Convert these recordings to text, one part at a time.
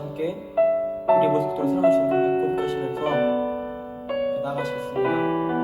함께 우리 모습도록 사랑하시고 고백하시면서 나가시겠습니다.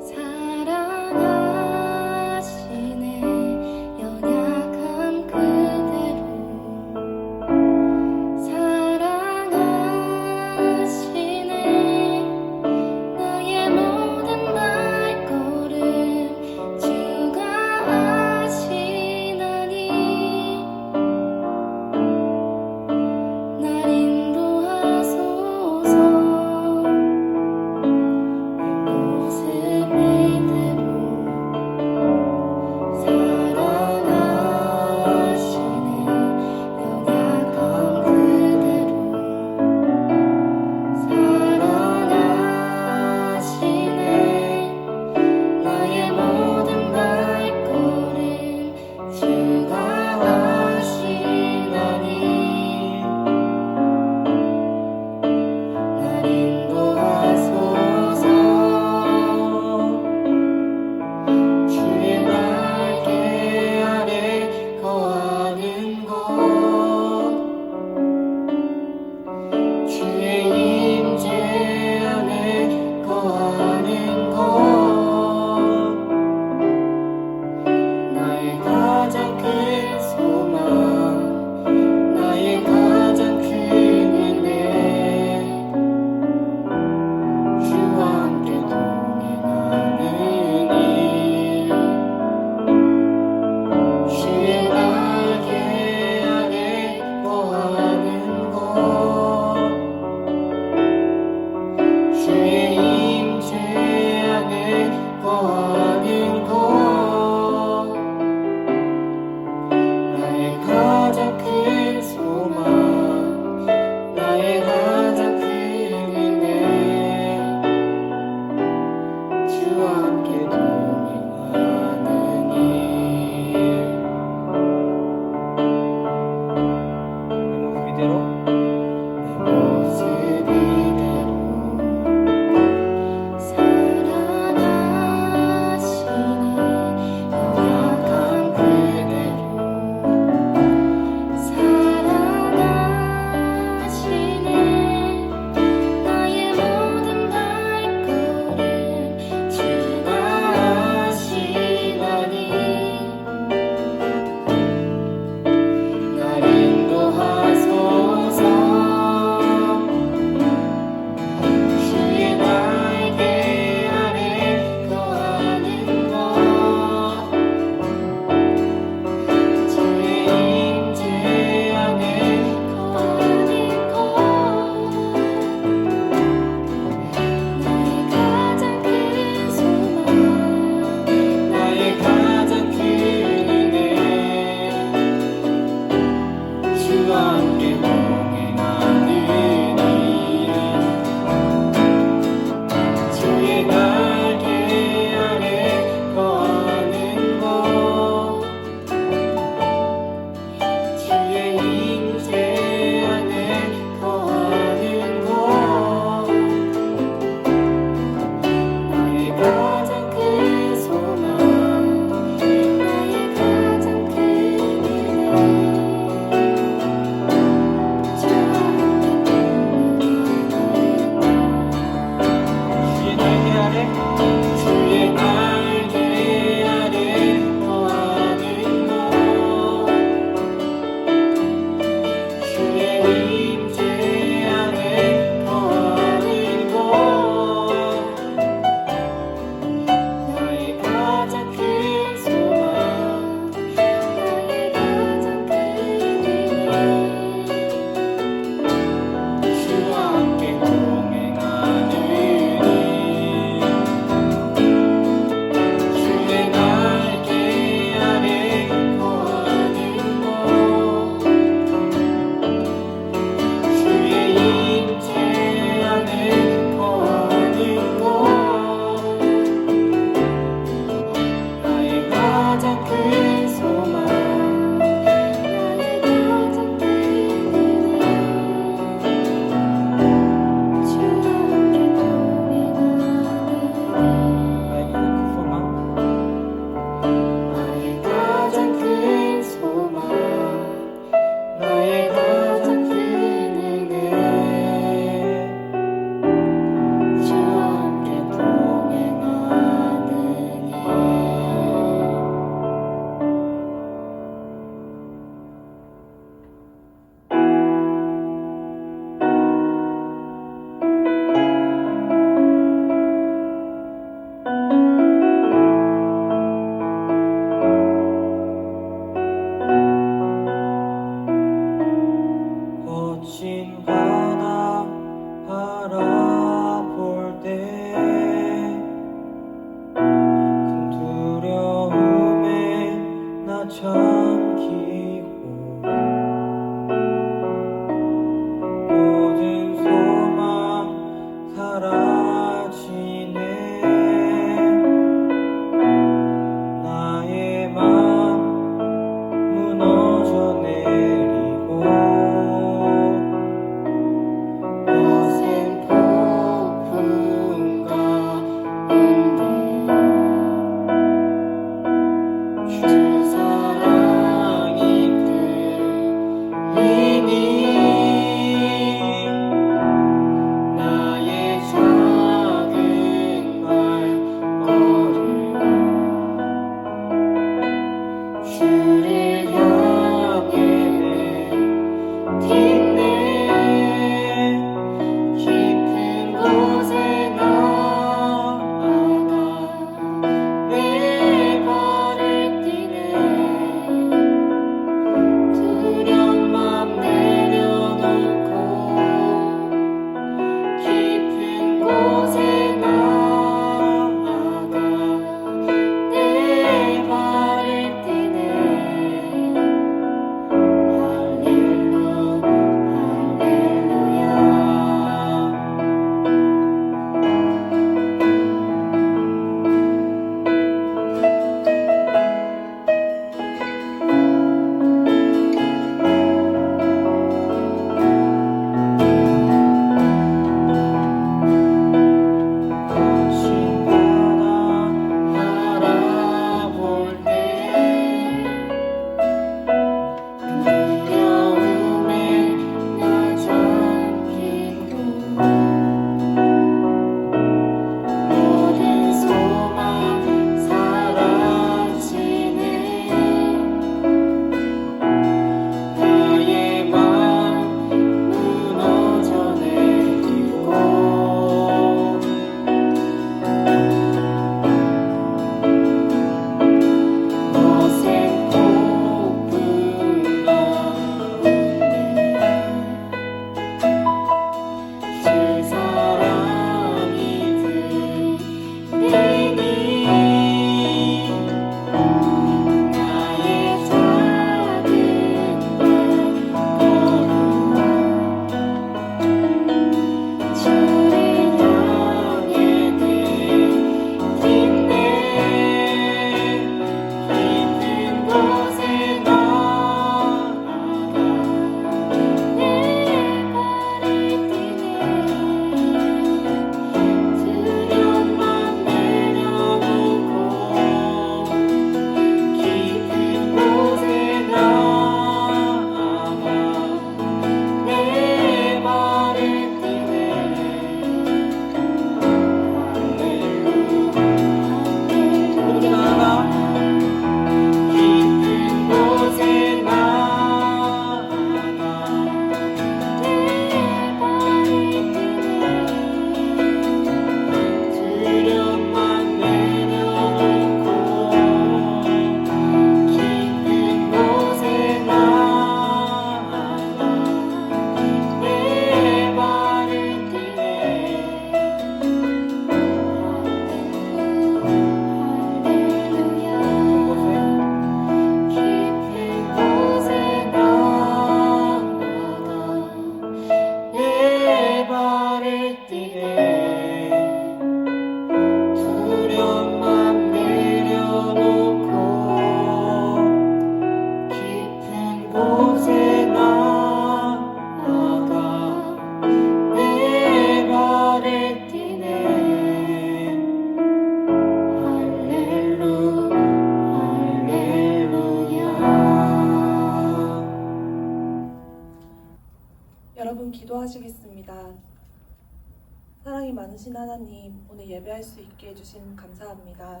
주신 감사합니다.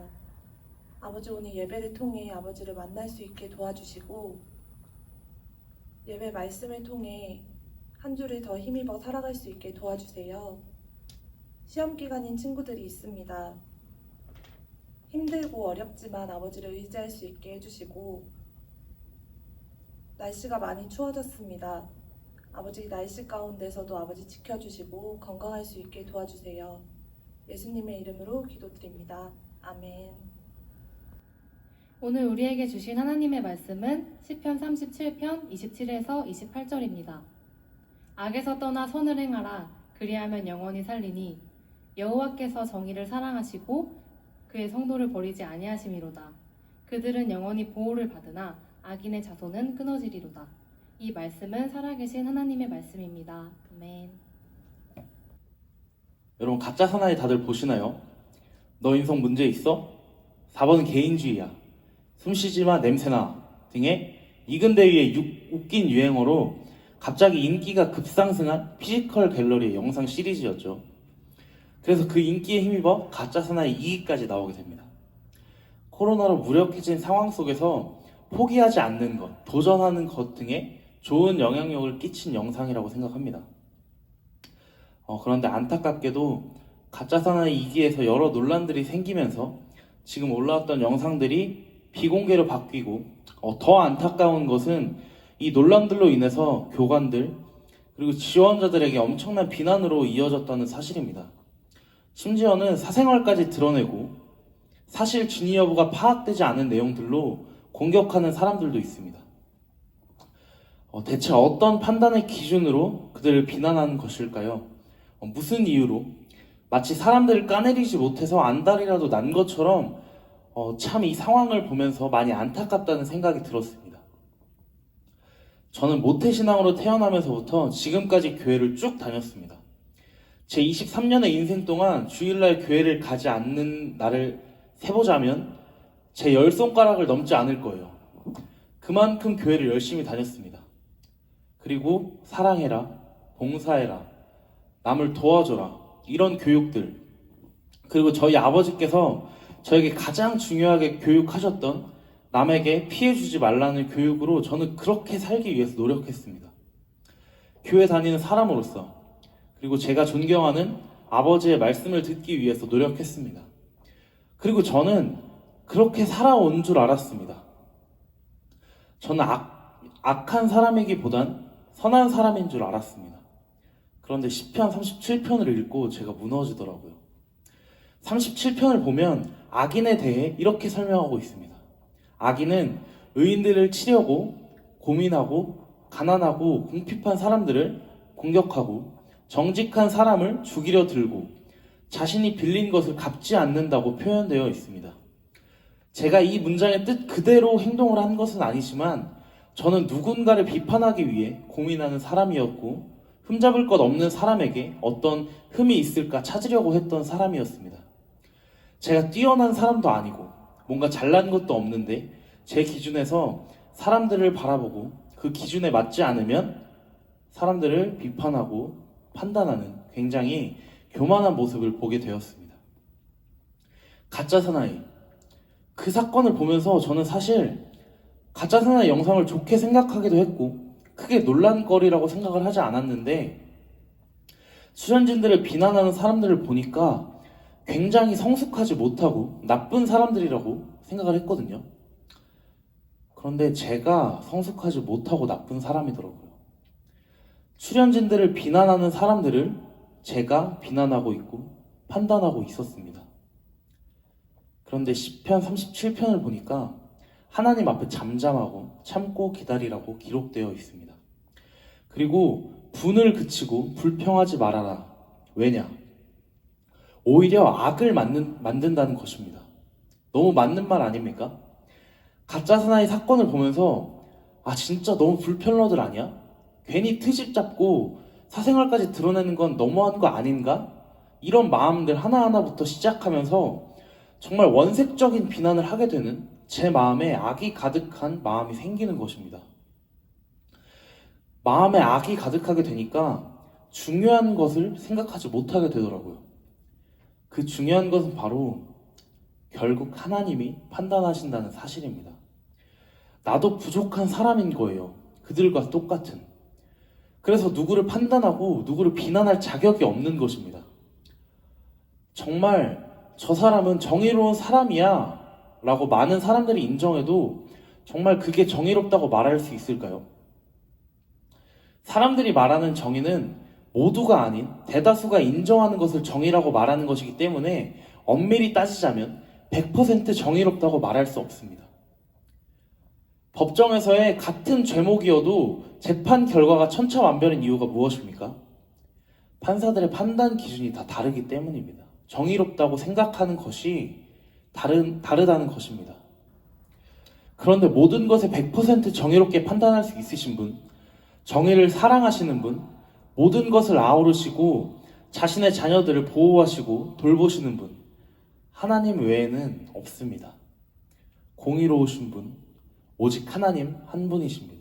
아버지 오늘 예배를 통해 아버지를 만날 수 있게 도와주시고 예배 말씀을 통해 한 주를 더 힘입어 살아갈 수 있게 도와주세요. 시험 기간인 친구들이 있습니다. 힘들고 어렵지만 아버지를 의지할 수 있게 해주시고 날씨가 많이 추워졌습니다. 아버지 날씨 가운데서도 아버지 지켜주시고 건강할 수 있게 도와주세요. 예수님의 이름으로 기도드립니다. 아멘. 오늘 우리에게 주신 하나님의 말씀은 시편 37편 27에서 28절입니다. 악에서 떠나 선을 행하라 그리하면 영원히 살리니 여호와께서 정의를 사랑하시고 그의 성도를 버리지 아니하심이로다. 그들은 영원히 보호를 받으나 악인의 자손은 끊어지리로다. 이 말씀은 살아계신 하나님의 말씀입니다. 아멘. 여러분 가짜 사나이 다들 보시나요? 너 인성 문제 있어? 4번은 개인주의야. 숨쉬지마 냄새나 등의 이근대위의 유- 웃긴 유행어로 갑자기 인기가 급상승한 피지컬 갤러리의 영상 시리즈였죠. 그래서 그 인기에 힘입어 가짜 사나이 2기까지 나오게 됩니다. 코로나로 무력해진 상황 속에서 포기하지 않는 것, 도전하는 것 등에 좋은 영향력을 끼친 영상이라고 생각합니다. 어, 그런데 안타깝게도 가짜 사나이 2기에서 여러 논란들이 생기면서 지금 올라왔던 영상들이 비공개로 바뀌고 어, 더 안타까운 것은 이 논란들로 인해서 교관들 그리고 지원자들에게 엄청난 비난으로 이어졌다는 사실입니다. 심지어는 사생활까지 드러내고 사실 진위 여부가 파악되지 않은 내용들로 공격하는 사람들도 있습니다. 어, 대체 어떤 판단의 기준으로 그들을 비난하는 것일까요? 어, 무슨 이유로? 마치 사람들을 까내리지 못해서 안달이라도 난 것처럼 어, 참 이 상황을 보면서 많이 안타깝다는 생각이 들었습니다. 저는 모태신앙으로 태어나면서부터 지금까지 교회를 쭉 다녔습니다. 제 23년의 인생 동안 주일날 교회를 가지 않는 날을 세보자면 제 열 손가락을 넘지 않을 거예요. 그만큼 교회를 열심히 다녔습니다. 그리고 사랑해라, 봉사해라, 남을 도와줘라, 이런 교육들. 그리고 저희 아버지께서 저에게 가장 중요하게 교육하셨던 남에게 피해주지 말라는 교육으로 저는 그렇게 살기 위해서 노력했습니다. 교회 다니는 사람으로서, 그리고 제가 존경하는 아버지의 말씀을 듣기 위해서 노력했습니다. 그리고 저는 그렇게 살아온 줄 알았습니다. 저는 악, 악한 사람이기보단 선한 사람인 줄 알았습니다. 그런데 10편 37편을 읽고 제가 무너지더라고요. 37편을 보면 악인에 대해 이렇게 설명하고 있습니다. 악인은 의인들을 치려고 고민하고 가난하고 궁핍한 사람들을 공격하고 정직한 사람을 죽이려 들고 자신이 빌린 것을 갚지 않는다고 표현되어 있습니다. 제가 이 문장의 뜻 그대로 행동을 한 것은 아니지만 저는 누군가를 비판하기 위해 고민하는 사람이었고 흠잡을 것 없는 사람에게 어떤 흠이 있을까 찾으려고 했던 사람이었습니다. 제가 뛰어난 사람도 아니고 뭔가 잘난 것도 없는데 제 기준에서 사람들을 바라보고 그 기준에 맞지 않으면 사람들을 비판하고 판단하는 굉장히 교만한 모습을 보게 되었습니다. 가짜 사나이. 그 사건을 보면서 저는 사실 가짜 사나이 영상을 좋게 생각하기도 했고 크게 논란거리라고 생각을 하지 않았는데 수련진들을 비난하는 사람들을 보니까 굉장히 성숙하지 못하고 나쁜 사람들이라고 생각을 했거든요. 그런데 제가 성숙하지 못하고 나쁜 사람이더라고요. 출연진들을 비난하는 사람들을 제가 비난하고 있고 판단하고 있었습니다. 그런데 10편 37편을 보니까 하나님 앞에 잠잠하고 참고 기다리라고 기록되어 있습니다. 그리고 분을 그치고 불평하지 말아라. 왜냐? 오히려 악을 만든, 만든다는 것입니다. 너무 맞는 말 아닙니까? 가짜 사나이 사건을 보면서 아 진짜 너무 불편러들 아니야? 괜히 트집 잡고 사생활까지 드러내는 건 너무한 거 아닌가? 이런 마음들 하나하나부터 시작하면서 정말 원색적인 비난을 하게 되는 제 마음에 악이 가득한 마음이 생기는 것입니다. 마음에 악이 가득하게 되니까 중요한 것을 생각하지 못하게 되더라고요. 그 중요한 것은 바로 결국 하나님이 판단하신다는 사실입니다. 나도 부족한 사람인 거예요. 그들과 똑같은. 그래서 누구를 판단하고 누구를 비난할 자격이 없는 것입니다. 정말 저 사람은 정의로운 사람이야 라고 많은 사람들이 인정해도 정말 그게 정의롭다고 말할 수 있을까요? 사람들이 말하는 정의는 모두가 아닌 대다수가 인정하는 것을 정의라고 말하는 것이기 때문에 엄밀히 따지자면 100% 정의롭다고 말할 수 없습니다. 법정에서의 같은 죄목이어도 재판 결과가 천차만별인 이유가 무엇입니까? 판사들의 판단 기준이 다 다르기 때문입니다. 정의롭다고 생각하는 것이 다른, 다르다는 것입니다. 그런데 모든 것에 100% 정의롭게 판단할 수 있으신 분, 정의를 사랑하시는 분, 모든 것을 아우르시고 자신의 자녀들을 보호하시고 돌보시는 분, 하나님 외에는 없습니다. 공의로우신 분, 오직 하나님 한 분이십니다.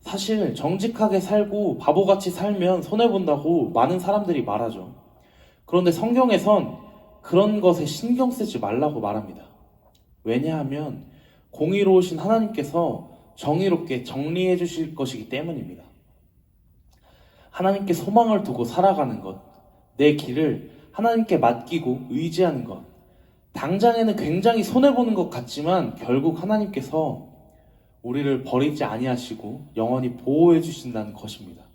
사실 정직하게 살고 바보같이 살면 손해본다고 많은 사람들이 말하죠. 그런데 성경에선 그런 것에 신경 쓰지 말라고 말합니다. 왜냐하면 공의로우신 하나님께서 정의롭게 정리해 주실 것이기 때문입니다. 하나님께 소망을 두고 살아가는 것, 내 길을 하나님께 맡기고 의지하는 것, 당장에는 굉장히 손해보는 것 같지만 결국 하나님께서 우리를 버리지 아니하시고 영원히 보호해 주신다는 것입니다.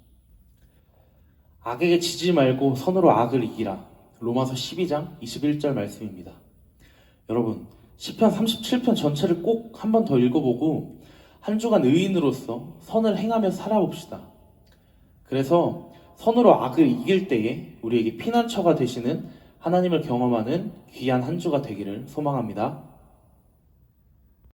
악에게 지지 말고 선으로 악을 이기라. 로마서 12장 21절 말씀입니다. 여러분, 시편 37편 전체를 꼭 한 번 더 읽어보고 한 주간 의인으로서 선을 행하며 살아봅시다. 그래서 선으로 악을 이길 때에 우리에게 피난처가 되시는 하나님을 경험하는 귀한 한 주가 되기를 소망합니다.